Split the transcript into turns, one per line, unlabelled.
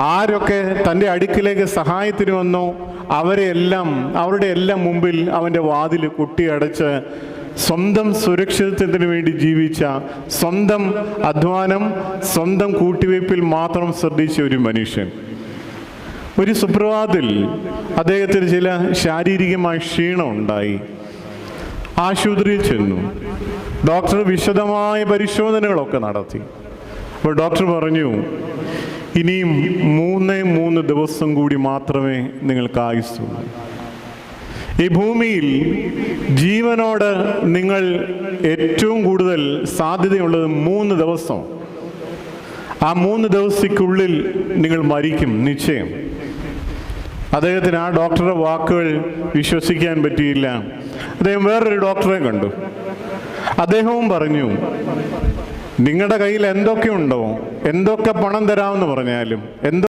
ആരൊക്കെ തന്റെ അടുക്കിലേക്ക് സഹായത്തിന് വന്നോ അവരെ എല്ലാം അവരുടെ എല്ലാം മുമ്പിൽ അവന്റെ വാതിൽ കുട്ടിയടച്ച് സ്വന്തം സുരക്ഷിതത്വത്തിന് വേണ്ടി ജീവിച്ച സ്വന്തം അധ്വാനം സ്വന്തം കൂട്ടിവയ്പിൽ മാത്രം ശ്രദ്ധിച്ച ഒരു മനുഷ്യൻ. ഒരു സുപ്രഭാതത്തിൽ അദ്ദേഹത്തിന് ചില ശാരീരികമായ ക്ഷീണം ഉണ്ടായി. ആശുപത്രിയിൽ ചെന്നു. ഡോക്ടർ വിശദമായ പരിശോധനകളൊക്കെ നടത്തി. അപ്പോൾ ഡോക്ടർ പറഞ്ഞു ഇനിയും മൂന്നേ മൂന്ന് ദിവസം കൂടി മാത്രമേ നിങ്ങൾക്ക് ആയുസ്സുള്ളൂ ഈ ഭൂമിയിൽ ജീവനോട് നിങ്ങൾ ഏറ്റവും കൂടുതൽ സാധ്യതയുള്ളത് മൂന്ന് ദിവസം. ആ മൂന്ന് ദിവസത്തിക്കുള്ളിൽ നിങ്ങൾ മരിക്കും നിശ്ചയം. അദ്ദേഹത്തിന് ആ ഡോക്ടറുടെ വാക്കുകൾ വിശ്വസിക്കാൻ പറ്റിയില്ല. അദ്ദേഹം വേറൊരു ഡോക്ടറെ കണ്ടു. അദ്ദേഹവും പറഞ്ഞു നിങ്ങളുടെ കയ്യിൽ എന്തൊക്കെ ഉണ്ടോ എന്തൊക്കെ പണം തരാമെന്ന് പറഞ്ഞാലും എന്തൊക്കെ